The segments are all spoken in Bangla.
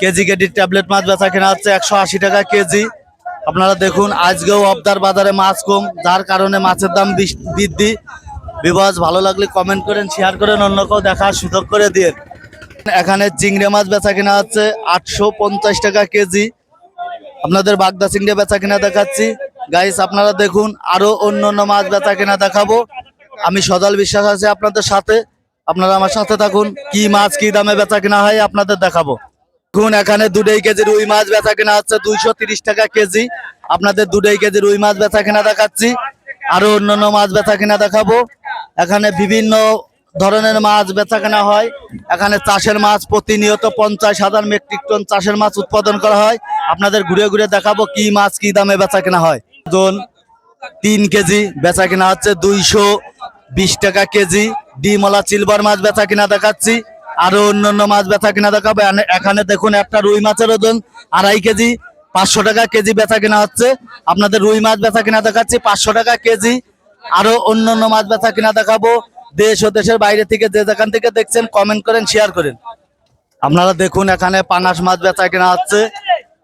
কেজি কেজি ট্যাবলেট মাছ বেচা কেনা হচ্ছে একশো আশি টাকা কেজি। আপনারা দেখুন, আজকেও অবদার বাজারে মাছ কম, যার কারণে মাছের দাম বৃদ্ধি। বিবাস ভালো লাগলে কমেন্ট করেন শেয়ার করেন অন্য কেউ দেখার সুযোগ করে দিয়ে এখানে চিংড়ি মাছ বেচা কেনা হচ্ছে আটশো পঞ্চাশ টাকা কেজি। আপনাদের বাগদা চিংড়ি বেচা কেনা দেখাচ্ছি। গাইস আপনারা দেখুন, আরও অন্য অন্য মাছ বেচা কেনা দেখাবো। আমি সজল বিশ্বাস আছি আপনাদের সাথে। আপনারা আমার সাথে থাকুন, কি মাছ কি দামে বেচা কেনা হয় আপনাদের দেখাবো। দেখুন এখানে দুটাই কেজি রুই মাছ বেচা কেনা হচ্ছে দুইশো টাকা কেজি। আপনাদের দুটাই কেজি রুই মাছ বেচা কেনা দেখাচ্ছি। আরও অন্যান্য মাছ বেচা কেনা দেখাবো। এখানে বিভিন্ন ধরনের মাছ বেচা কেনা হয়। এখানে চাষের মাছ প্রতিনিয়ত পঞ্চাশ হাজার মেট্রিক টন চাষের মাছ উৎপাদন করা হয়। আপনাদের ঘুরে ঘুরে দেখাবো কি মাছ কি দামে বেচা কেনা হয়। ওজন তিন কেজি বেচা কেনা হচ্ছে দুইশো বিশ টাকা কেজি। ডিমলা সিলভার মাছ বেচা কিনা দেখাচ্ছি। আরও অন্যান্য মাছ বেচা কিনা দেখাবে। এখানে দেখুন একটা রুই মাছের ওজন আড়াই কেজি, পাঁচশো টাকা কেজি বেচা কিনা হচ্ছে। আপনাদের রুই মাছ বেচা কিনা দেখাচ্ছি, পাঁচশো টাকা কেজি। আরও অন্যান্য মাছ বেচা কিনা দেখাবো। দেশ ও দেশের বাইরে থেকে যে যেখান থেকে দেখছেন কমেন্ট করেন শেয়ার করেন। আপনারা দেখুন এখানে পাঙাশ মাছ বেচা কেনা হচ্ছে।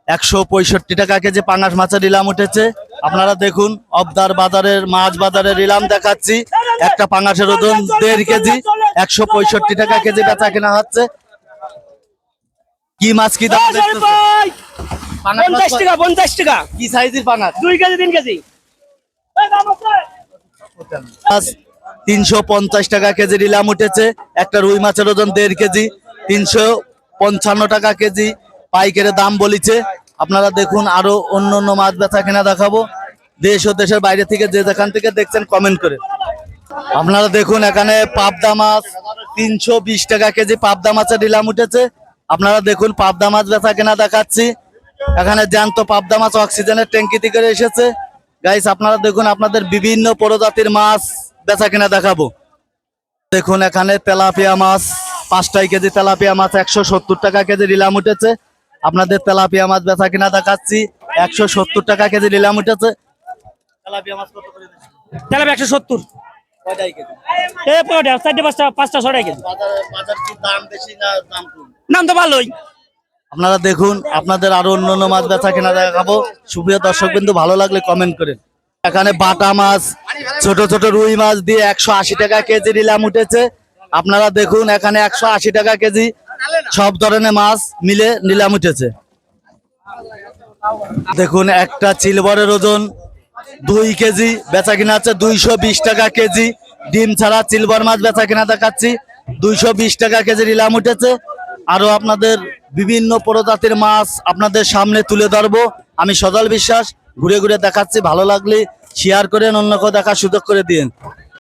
একশো পঁয়ষট্টি টাকা কেজি পাঙাশ মাছের ইলাম উঠেছে। আপনারা দেখুন অবদার বাজারের মাছ বাজারের ইলাম দেখাচ্ছি। একটা পাঙাশের ওজন দেড় কেজি একশো পঁয়ষট্টি টাকা কেজি বেচা কেনা হচ্ছে। কি মাছ কি দাম পঞ্চাশ টাকা পঞ্চাশ টাকা। কি সাইজের পাঙাশ? দুই কেজি তিন কেজি। তিনশো পঞ্চাশ টাকা কেজি নিলাম উঠেছে। একটা রুই মাছের ওজন দেড় কেজি তিনশো পঞ্চান্ন টাকা কেজি। পাইকারের দাম বলিছে। আপনারা দেখুন আরও অন্য অন্য মাছ বেচা কেনা দেখাবো। দেশ ও দেশের বাইরে থেকে যে যেখান থেকে দেখছেন কমেন্ট করে। আপনারা দেখুন এখানে পাবদা মাছ, তিনশো বিশ টাকা কেজি পাবদা মাছের নিলাম উঠেছে। আপনারা দেখুন পাবদা মাছ বেচা কেনা দেখাচ্ছি। এখানে জ্যান্ত পাবদা মাছ অক্সিজেনের ট্যাঙ্কি থেকে এসেছে। গাইস আপনারা দেখুন আপনাদের বিভিন্ন প্রজাতির মাছ বেচা কেনা দেখাবো। দেখুন এখানে তেলাপিয়া মাছ, পাঁচটাই কেজি তেলাপিয়া মাছ, একশো সত্তর টাকা কেজি নিলাম উঠেছে। আপনাদের তেলাপিয়া মাছ বেচা কিনা দেখাচ্ছি। একশো সত্তর টাকা কেজি নিলাম উঠেছে। তেলাপিয়া মাছ কত করে দিচ্ছেন? একশো সত্তর। কয়টাই কেজি? এ পনেরো চারটে পাঁচটা পাঁচটা ছটাই কেজি। বাজারে বাজার কি দাম বেশি না দাম কম? নাম তো ভালোই। আপনারা দেখুন আপনাদের আরও অন্য অন্য মাছ বেচা কেনা দেখাবো। সুপ্রিয় দর্শক বিন্দু ভালো লাগলে কমেন্ট করেন। এখানে বাটা মাছ ছোট ছোট রুই মাছ দিয়ে একশো আশি টাকা কেজি নিলাম উঠেছে। আপনারা দেখুন এখানে একশো আশি টাকা কেজি সব ধরনের মাছ মিলে নিলাম উঠেছে। দেখুন, একটা চিলবরের ওজন দুই কেজি বেচা কিনা আছে দুইশো বিশ টাকা কেজি। ডিম ছাড়া সিলভার মাছ বেচা কিনা দেখাচ্ছি, দুইশো বিশ টাকা কেজি নিলাম উঠেছে। আরও আপনাদের বিভিন্ন প্রজাতির মাছ আপনাদের সামনে তুলে ধরবো। আমি সদল বিশ্বাস, ঘুরে ঘুরে দেখাচ্ছি, ভালো লাগলে শেয়ার করেন অন্য কেউ দেখার সুযোগ করে দিন।